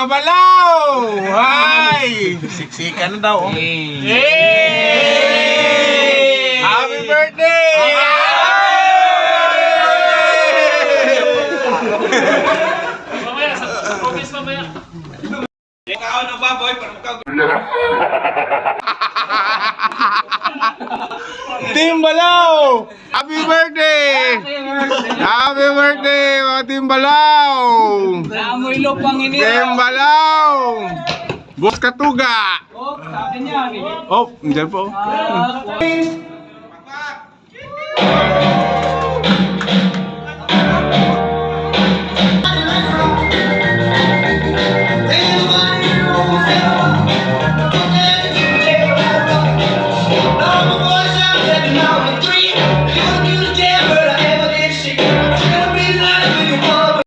kabalaw! Hi! Siksika na daw. oh. Yay! Happy birthday! Mamaya, sa office mamaya. Ikaw na ba, boy? Parang ikaw. Team Balaw! Happy birthday! Happy birthday, mga Team Balaw! Naamoy lupang ini. Team Balaw! Boss Katuga! Oh, sa akin yan. Oh, andyan po. Ah,